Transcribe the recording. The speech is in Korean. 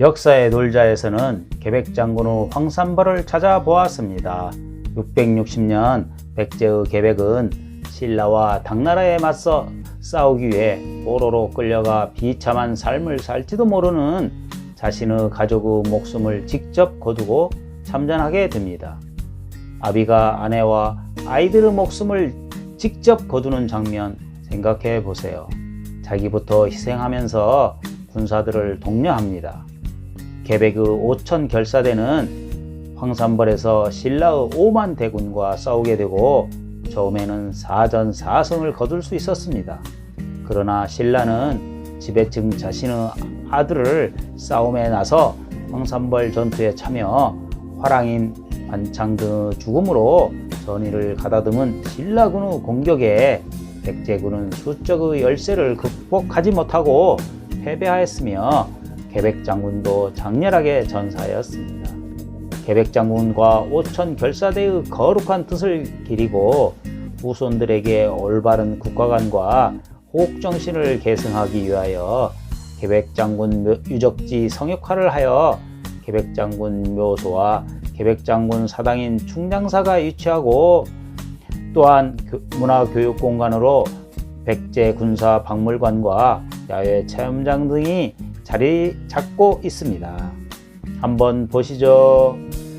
역사의 놀자에서는 계백장군의 황산벌을 찾아보았습니다. 660년 백제의 계백은 신라와 당나라에 맞서 싸우기 위해 포로로 끌려가 비참한 삶을 살지도 모르는 자신의 가족의 목숨을 직접 거두고 참전하게 됩니다. 아비가 아내와 아이들의 목숨을 직접 거두는 장면 생각해 보세요. 자기부터 희생하면서 군사들을 독려합니다. 계백의 오천 결사대는 황산벌에서 신라의 5만 대군과 싸우게 되고 처음에는 사전 사승을 거둘 수 있었습니다. 그러나 신라는 지배층 자신의 아들을 싸움에 나서 황산벌 전투에 참여 화랑인 관창 등 죽음으로 전의를 가다듬은 신라군의 공격에 백제군은 수적의 열세를 극복하지 못하고 패배하였으며 계백장군도 장렬하게 전사하였습니다. 계백장군과 오천 결사대의 거룩한 뜻을 기리고 후손들에게 올바른 국가관과 호국정신을 계승하기 위하여 계백장군 묘- 유적지 성역화를 하여 계백장군 묘소와 계백장군 사당인 충장사가 위치하고 또한 교- 문화교육공간으로 백제 군사 박물관과 야외 체험장 등이 자리 잡고 있습니다. 한번 보시죠. 음.